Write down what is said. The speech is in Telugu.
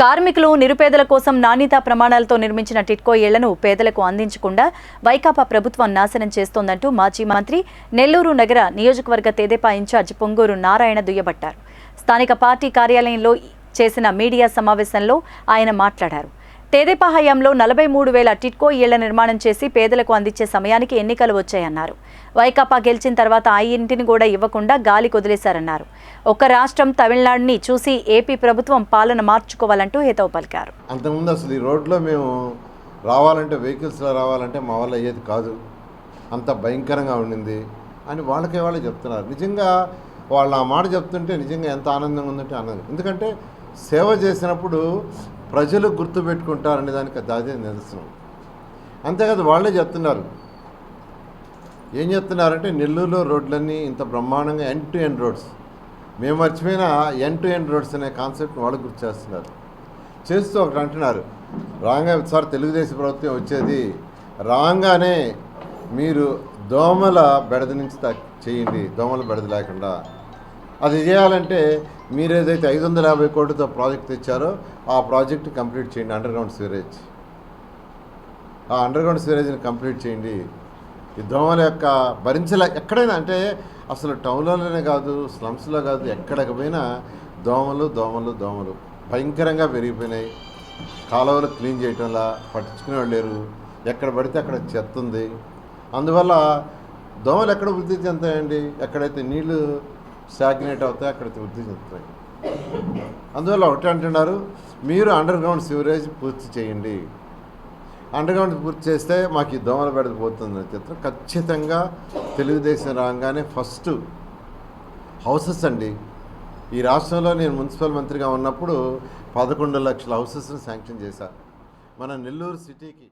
కార్మికులు నిరుపేదల కోసం నాణ్యతా ప్రమాణాలతో నిర్మించిన టిట్కో ఇళ్ళను పేదలకు అందించకుండా వైకాపా ప్రభుత్వం నాశనం చేస్తోందంటూ మాజీ మంత్రి నెల్లూరు నగర నియోజకవర్గ తెదేపా ఇన్ఛార్జ్ పొంగూరు నారాయణ దుయ్యబట్టారు. స్థానిక పార్టీ కార్యాలయంలో చేసిన మీడియా సమావేశంలో ఆయన మాట్లాడారు. తెదేపా హయాంలో నలభై మూడు వేల టిట్కో ఇళ్ళ నిర్మాణం చేసి పేదలకు అందించే సమయానికి ఎన్నికలు వచ్చాయన్నారు. వైకాపా గెలిచిన తర్వాత ఆ ఇంటిని కూడా ఇవ్వకుండా గాలి కుదిలేశారన్నారు. ఒక్క రాష్ట్రం తమిళనాడుని చూసి ఏపీ ప్రభుత్వం పాలన మార్చుకోవాలంటూ హితవు పలికారు. అంతకుముందు అసలు ఈ రోడ్లో మేము రావాలంటే వెహికల్స్లో రావాలంటే మా వల్ల అయ్యేది కాదు. అంత భయంకరంగా ఉండింది అని వాళ్ళకే వాళ్ళే చెప్తున్నారు. నిజంగా వాళ్ళు ఆ మాట చెప్తుంటే నిజంగా ఎంత ఆనందంగా ఉందంటే ఆనందం. ఎందుకంటే సేవ చేసినప్పుడు ప్రజలు గుర్తుపెట్టుకుంటారనే దానికి అదే నిదర్శనం. అంతేకాదు వాళ్ళే చెప్తున్నారు. ఏం చెప్తున్నారంటే నెల్లూరులో రోడ్లన్నీ ఇంత బ్రహ్మాండంగా ఎన్ టు ఎండ్ రోడ్స్ మేము మర్చిపోయిన ఎన్ టు ఎండ్ రోడ్స్ అనే కాన్సెప్ట్ వాళ్ళు గుర్తు చేస్తున్నారు. చేస్తూ ఒకటి అంటున్నారు. రాగా సార్ తెలుగుదేశం ప్రభుత్వం వచ్చేది రాగానే మీరు దోమల బెడద నుంచి చేయండి దోమల బెడద లేకుండా. అది చేయాలంటే మీరు ఏదైతే ఐదు వందల యాభై కోట్లతో ప్రాజెక్ట్ తెచ్చారో ఆ ప్రాజెక్ట్ కంప్లీట్ చేయండి అండర్గ్రౌండ్ సీవరేజ్. ఆ అండర్గ్రౌండ్ గ్రౌండ్ కంప్లీట్ చేయండి. ఈ దోమల యొక్క భరించలే ఎక్కడైనా అంటే అసలు టౌన్లోనే కాదు స్లమ్స్లో కాదు ఎక్కడికి పోయినా దోమలు దోమలు దోమలు భయంకరంగా పెరిగిపోయినాయి. కాలువలు క్లీన్ చేయటంలా పట్టించుకునే వాళ్ళు లేరు. ఎక్కడ పడితే అక్కడ చెత్త ఉంది. అందువల్ల దోమలు ఎక్కడ వృద్ధి చెందుతాయండి? ఎక్కడైతే నీళ్ళు స్టాగ్నేట్ అవుతాయి అక్కడ వృద్ధి చెందుతాయి. అందువల్ల ఒకటి అంటున్నారు మీరు అండర్ గ్రౌండ్ సివరేజ్ పూర్తి చేయండి. అండర్ గ్రౌండ్ పూర్తి చేస్తే మాకు ఈ దోమల బెడద పోతుంది చిత్రం ఖచ్చితంగా తెలుగుదేశం రాగానే ఫస్ట్ హౌసెస్ అండి. ఈ రాష్ట్రంలో నేను మున్సిపల్ మంత్రిగా ఉన్నప్పుడు పదకొండు లక్షల హౌసెస్ని శాంక్షన్ చేశాను మన నెల్లూరు సిటీకి